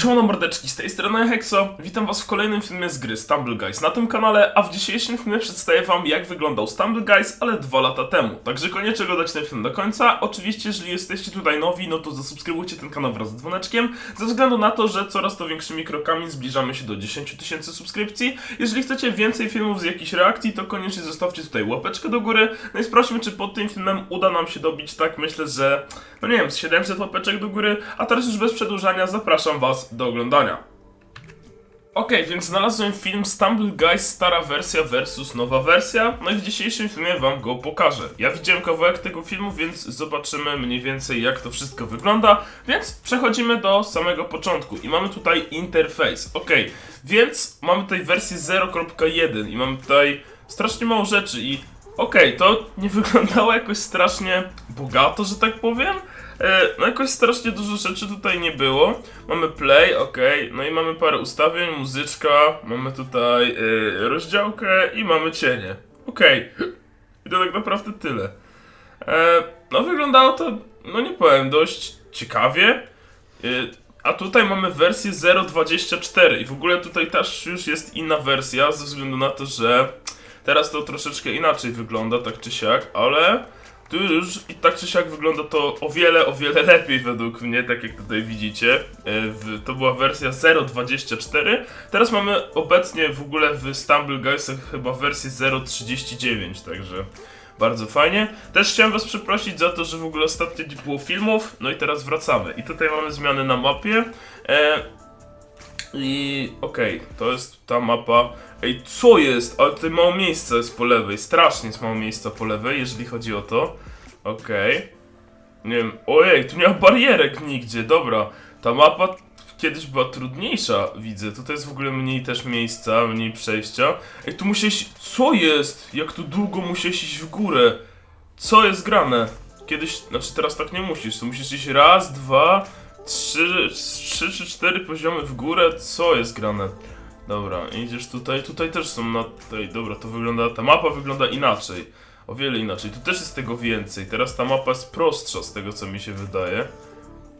Siemano mordeczki, z tej strony Hexo. Witam was w kolejnym filmie z gry Stumble Guys na tym kanale, a w dzisiejszym filmie przedstawię wam jak wyglądał Stumble Guys, ale dwa lata temu. Także koniecznie oglądać ten film do końca. Oczywiście, jeżeli jesteście tutaj nowi, no to zasubskrybujcie ten kanał wraz z dzwoneczkiem, ze względu na to, że coraz to większymi krokami zbliżamy się do 10 tysięcy subskrypcji. Jeżeli chcecie więcej filmów z jakichś reakcji, to koniecznie zostawcie tutaj łapeczkę do góry. No i sprawdźmy, czy pod tym filmem uda nam się dobić, tak myślę, że, no nie wiem, z 700 łapeczek do góry, a teraz już bez przedłużania zapraszam was do oglądania. Okej, więc znalazłem film Stumble Guys stara wersja versus nowa wersja, no i w dzisiejszym filmie wam go pokażę. Ja widziałem kawałek tego filmu, więc zobaczymy mniej więcej jak to wszystko wygląda, więc przechodzimy do samego początku i mamy tutaj interfejs. Okej, więc mamy tutaj wersję 0.1 i mamy tutaj strasznie mało rzeczy i okej, to nie wyglądało jakoś strasznie bogato, że tak powiem. E, No jakoś strasznie dużo rzeczy tutaj nie było. Mamy play, ok, no i mamy parę ustawień, muzyczka, mamy tutaj e, rozdziałkę i mamy cienie. Okej, i to tak naprawdę tyle. E, no wyglądało to, no nie powiem, dość ciekawie. E, a tutaj mamy wersję 0.24 i w ogóle tutaj też już jest inna wersja ze względu na to, że teraz to troszeczkę inaczej wygląda, tak czy siak, ale tu już i tak czy siak wygląda to o wiele, o wiele lepiej według mnie, tak jak tutaj widzicie. E, to była wersja 0.24. Teraz mamy obecnie w ogóle w Stumble Guysach chyba wersję 0.39, także bardzo fajnie. Też chciałem was przeprosić za to, że w ogóle ostatnio nie było filmów, no i teraz wracamy. I tutaj mamy zmiany na mapie. I okej, to jest ta mapa. Ej, co jest? Ale tutaj mało miejsca jest po lewej. Strasznie jest mało miejsca po lewej, jeżeli chodzi o to. Okej. Nie wiem. Ojej, tu nie ma barierek nigdzie. Dobra. Ta mapa kiedyś była trudniejsza, widzę. Tutaj jest w ogóle mniej też miejsca, mniej przejścia. Ej, tu musiałeś... Co jest? Jak tu długo musiałeś iść w górę? Co jest grane? Kiedyś, znaczy teraz tak nie musisz. Tu musisz iść raz, dwa, trzy, trzy czy cztery poziomy w górę. Co jest grane? Dobra, idziesz tutaj, tutaj też są na tej, dobra, to wygląda, ta mapa wygląda inaczej, o wiele inaczej, tu też jest tego więcej, teraz ta mapa jest prostsza z tego co mi się wydaje,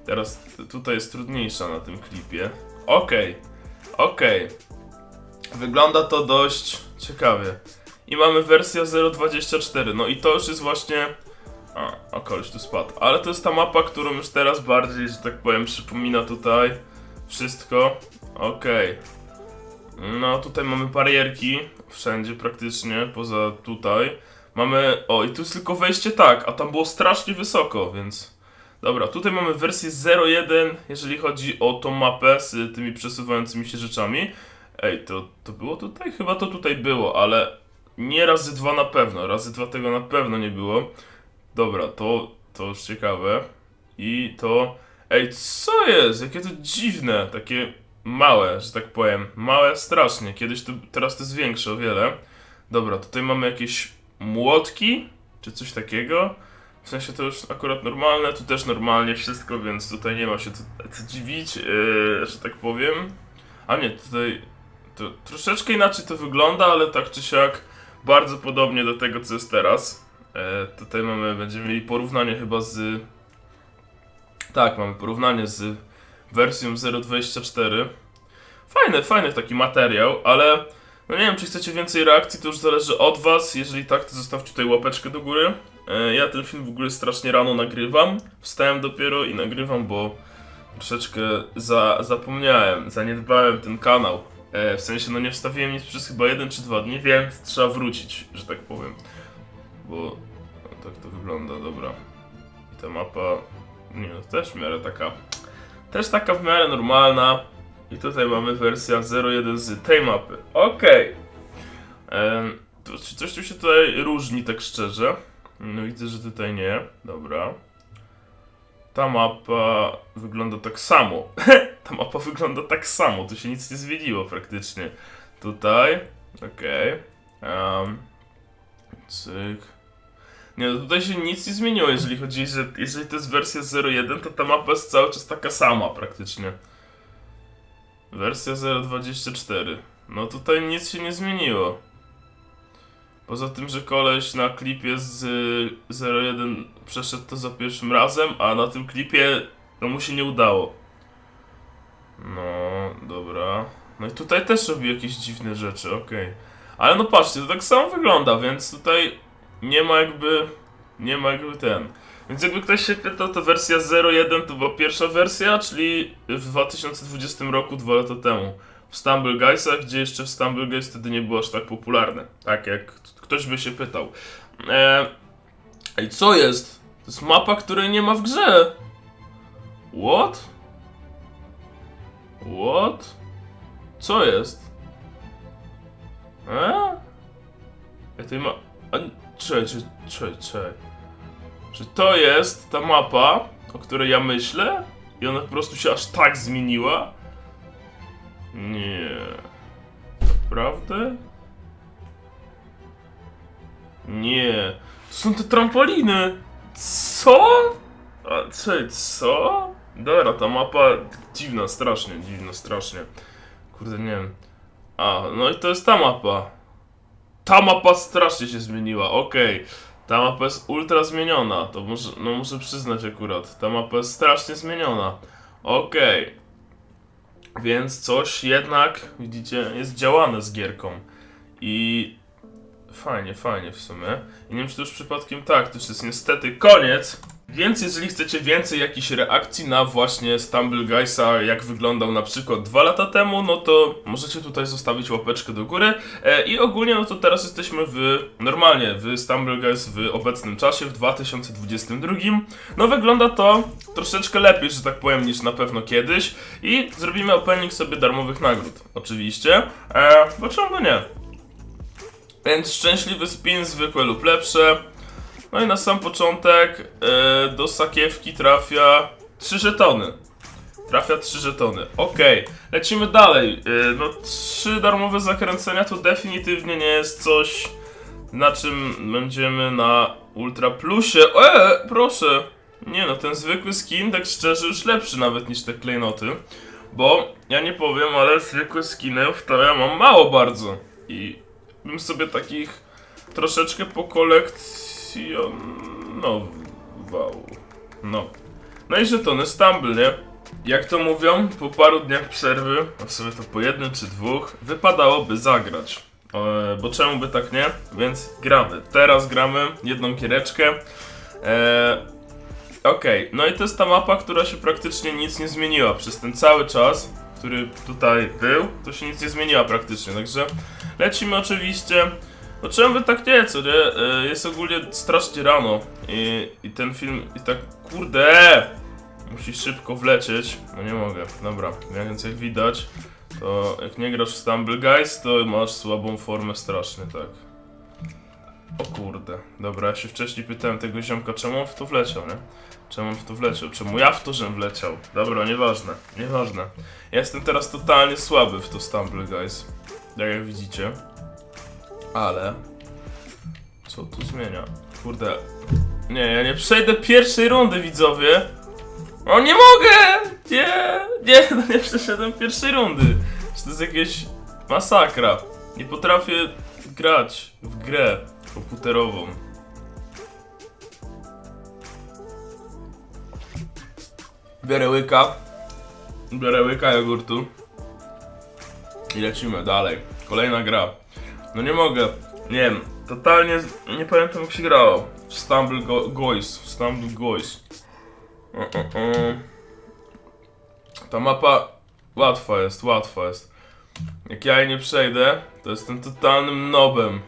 teraz tutaj jest trudniejsza na tym klipie, okej, okej, wygląda to dość ciekawie i mamy wersję 0.24, no i to już jest właśnie, a, a koleś tu spadł, ale to jest ta mapa, którą już teraz bardziej, że tak powiem, przypomina tutaj wszystko, okej. No, tutaj mamy barierki, wszędzie praktycznie, poza tutaj. Mamy, o i tu jest tylko wejście tak, a tam było strasznie wysoko, więc... Dobra, tutaj mamy wersję 0.1, jeżeli chodzi o tą mapę z tymi przesuwającymi się rzeczami. Ej, to, to było tutaj? Chyba to tutaj było, ale nie razy dwa na pewno, razy dwa tego na pewno nie było. Dobra, to, to już ciekawe. I to... Ej, co jest? Jakie to dziwne, takie małe, że tak powiem. Małe strasznie. Kiedyś to, teraz to jest większe o wiele. Dobra, tutaj mamy jakieś młotki, czy coś takiego. W sensie to już akurat normalne, tu też normalnie wszystko, więc tutaj nie ma się co, co dziwić, yy, że tak powiem. A nie, tutaj to troszeczkę inaczej to wygląda, ale tak czy siak bardzo podobnie do tego, co jest teraz. E, tutaj mamy, będziemy mieli porównanie chyba z... Tak, mamy porównanie z wersją 0.24. Fajny, fajny taki materiał, ale no nie wiem, czy chcecie więcej reakcji, to już zależy od was. Jeżeli tak, to zostawcie tutaj łapeczkę do góry. E, Ja ten film w ogóle strasznie rano nagrywam. Wstałem dopiero i nagrywam, bo troszeczkę za, zapomniałem, zaniedbałem ten kanał. E, W sensie, no nie wstawiłem nic przez chyba jeden czy dwa dni, więc trzeba wrócić, że tak powiem. Bo tak to wygląda, dobra. I ta mapa, nie no, też w miarę taka też taka w miarę normalna. I tutaj mamy wersja 01 z tej mapy. Okej. To Czy coś tu się tutaj różni, tak szczerze? No widzę, że tutaj nie. Dobra. Ta mapa wygląda tak samo. Ta mapa wygląda tak samo. Tu się nic nie zmieniło praktycznie. Tutaj. Okej. Em, cyk. Nie, no tutaj się nic nie zmieniło, jeżeli chodzi, że jeżeli to jest wersja 01, to ta mapa jest cały czas taka sama praktycznie. Wersja 0.24. No tutaj nic się nie zmieniło. Poza tym, że koleś na klipie z y, 01 przeszedł to za pierwszym razem, a na tym klipie no mu się nie udało. No, No i tutaj też robi jakieś dziwne rzeczy, okej. Ale no patrzcie, to tak samo wygląda, więc tutaj nie ma jakby... Nie ma jakby ten... Więc jakby ktoś się pytał, to wersja 0.1 to była pierwsza wersja, czyli w 2020 roku, dwa lata temu. W Stumble Guysach, gdzie jeszcze w Stumble Guys wtedy nie było aż tak popularne. Tak jak ktoś by się pytał. Eee, Ej, co jest? To jest mapa, której nie ma w grze. What? What? Co jest? E? Ja tej ma... A, czekaj, czekaj, czekaj, czekaj. Czy to jest ta mapa, o której ja myślę? I ona po prostu się aż tak zmieniła? Nie. Naprawdę? Nie. To są te trampoliny. Co? A czekaj, co? Dobra, ta mapa dziwna, strasznie, dziwna, strasznie. Kurde, nie wiem. A, no i to jest ta mapa. Ta mapa strasznie się zmieniła, okej. Ta mapa jest ultra zmieniona, to muszę, no muszę przyznać akurat. Ta mapa jest strasznie zmieniona. Okej. Więc coś jednak, widzicie, jest działane z gierką. I fajnie, fajnie w sumie. I nie wiem, czy to już przypadkiem tak, to już jest niestety koniec. Więc jeżeli chcecie więcej jakichś reakcji na właśnie Stumble Guysa, jak wyglądał na przykład dwa lata temu, no to możecie tutaj zostawić łapeczkę do góry. E, I ogólnie, no to teraz jesteśmy w, normalnie, w Stumble Guys w obecnym czasie, w 2022. No wygląda to troszeczkę lepiej, że tak powiem, niż na pewno kiedyś. I zrobimy opening sobie darmowych nagród, oczywiście. E, bo czemu nie? Więc szczęśliwy spin, zwykłe lub lepsze. No i na sam początek e, do sakiewki trafia 3 żetony. Trafia 3 żetony. Okej, lecimy dalej. E, no, 3 darmowe zakręcenia to definitywnie nie jest coś, na czym będziemy na Ultra Plusie. E, proszę. Nie no, ten zwykły skin, tak szczerze, już lepszy nawet niż te klejnoty. Bo ja nie powiem, ale zwykłe skiny to ja mam mało bardzo. I bym sobie takich troszeczkę pokolekcjonował. No. No i żetony Stumble, nie? Jak to mówią, po paru dniach przerwy, a w sumie to po jednym czy dwóch, wypadałoby zagrać. E, bo czemu by tak nie? Więc gramy. Teraz gramy jedną giereczkę. E, Okej, no i to jest ta mapa, która się praktycznie nic nie zmieniła przez ten cały czas, który tutaj był, to się nic nie zmieniła praktycznie, także lecimy oczywiście. No czemu by tak nie, co nie? E, Jest ogólnie strasznie rano i, i ten film i tak, kurde, musi szybko wlecieć, no nie mogę, dobra, ja więc jak widać, to jak nie grasz w Stumble Guys, to masz słabą formę strasznie, tak. O kurde, dobra, ja się wcześniej pytałem tego ziomka, czemu on w to wleciał, nie? Czemu on w to wleciał? Czemu ja w to żem wleciał? Dobra, nieważne, nieważne. Ja jestem teraz totalnie słaby w to Stumble Guys, tak jak widzicie. Ale... Co tu zmienia? Kurde... Nie, ja nie przejdę pierwszej rundy, widzowie! O, nie mogę! Nie, nie, no nie przeszedłem pierwszej rundy. Czy to jest jakieś masakra. Nie potrafię grać w grę komputerową. Biorę łyka. Biorę łyka jogurtu. I lecimy dalej. Kolejna gra. No nie mogę. Nie wiem. Totalnie nie pamiętam jak się grało. Stumble Go Goys. Stumble Goys. O, o, o. Ta mapa łatwa jest, łatwa jest. Jak ja jej nie przejdę, to jestem totalnym nobem.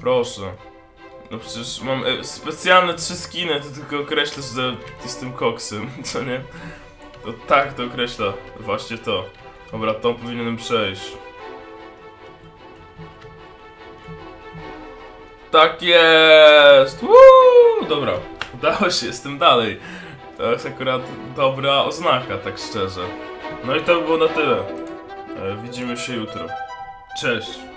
Proszę. No przecież mam e, specjalne trzy skiny, to tylko określasz, że jestem koksem, co nie? To tak to określa, właśnie to. Dobra, to powinienem przejść. Tak jest! Woo! Dobra, udało się, jestem dalej. To jest akurat dobra oznaka, tak szczerze. No i to by było na tyle. E, widzimy się jutro. Cześć!